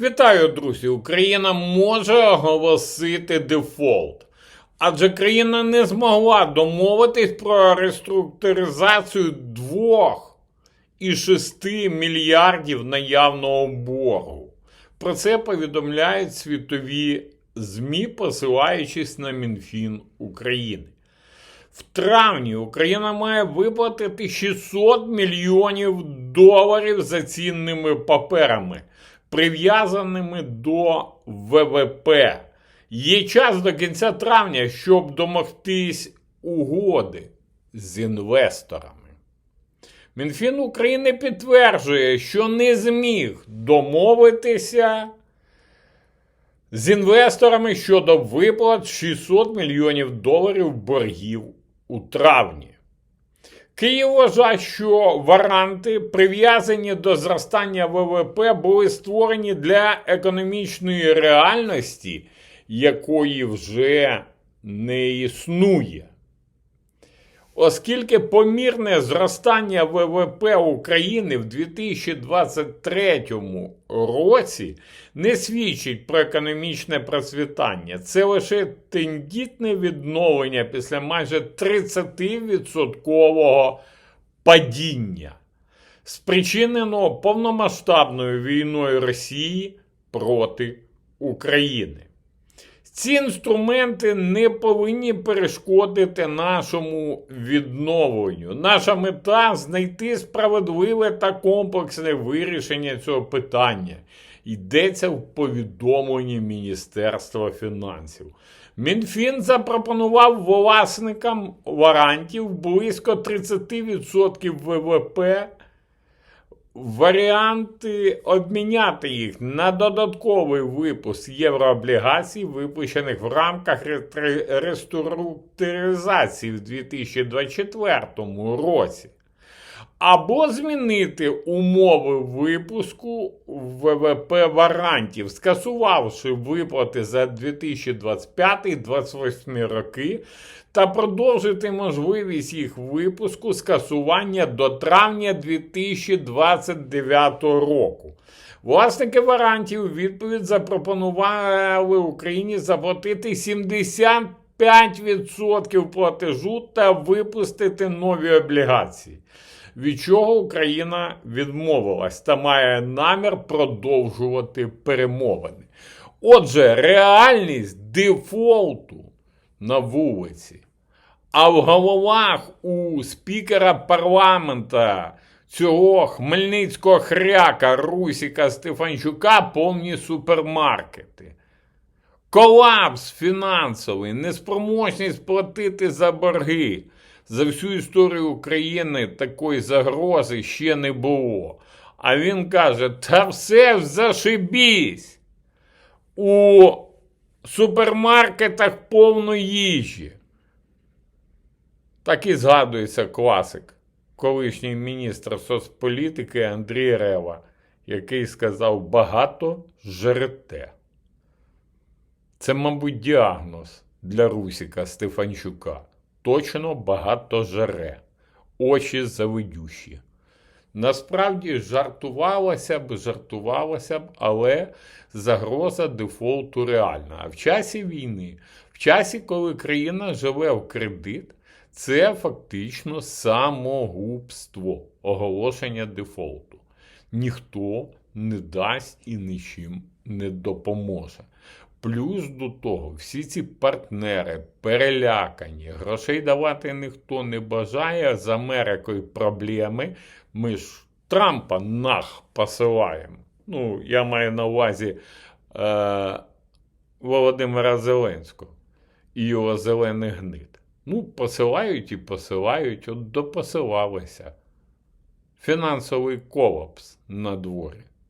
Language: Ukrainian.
Вітаю, друзі! Україна може оголосити дефолт. Адже країна не змогла домовитись про реструктуризацію двох із 6 мільярдів наявного боргу. Про це повідомляють світові ЗМІ, посилаючись на Мінфін України. В травні Україна має виплатити 600 мільйонів доларів за цінними паперами, прив'язаними до ВВП. Є час до кінця травня, щоб домогтись угоди з інвесторами. Мінфін України підтверджує, що не зміг домовитися з інвесторами щодо виплат 600 мільйонів доларів боргів у травні. Київ вважає, що варанти, прив'язані до зростання ВВП, були створені для економічної реальності, якої вже не існує. Оскільки помірне зростання ВВП України в 2023 році не свідчить про економічне процвітання, це лише тендітне відновлення після майже 30% падіння, спричиненого повномасштабною війною Росії проти України. Ці інструменти не повинні перешкодити нашому відновленню. Наша мета знайти справедливе та комплексне вирішення цього питання. Йдеться в повідомленні Міністерства фінансів. Мінфін запропонував власникам варантів близько 30% ВВП варіанти обміняти їх на додатковий випуск єврооблігацій, випущених в рамках реструктуризації в 2024 році. Або змінити умови випуску ВВП варантів, скасувавши виплати за 2025-2028 роки та продовжити можливість їх випуску скасування до травня 2029 року. Власники варантів відповідь запропонували Україні заплатити 75% платежу та випустити нові облігації. Від чого Україна відмовилась та має намір продовжувати перемовини. Отже, реальність дефолту на вулиці. А в головах у спікера парламента цього хмельницького хряка Русіка Стефанчука повні супермаркети. Колапс фінансовий, неспроможність платити за борги. За всю історію України такої загрози ще не було. А він каже: та все зашибісь. У супермаркетах повно їжі. Так і згадується класик, колишній міністр соцполітики Андрій Рева, який сказав багато жерете. Це, мабуть, діагноз для Русіка Стефанчука. Точно багато жере, очі завидющі. Насправді жартувалося б, жартувалося б, але загроза дефолту реальна. А в часі війни, в часі, коли країна живе в кредит, це фактично самогубство, оголошення дефолту. Ніхто не дасть і нічим не допоможе. Плюс до того, всі ці партнери перелякані, грошей давати ніхто не бажає. З Америкою проблеми. Ми ж Трампа нах посилаємо. Ну, я маю на увазі е, Володимира Зеленського і його зелений гнид. Ну, посилають і посилають, от допосилалися. Фінансовий колапс на дворі.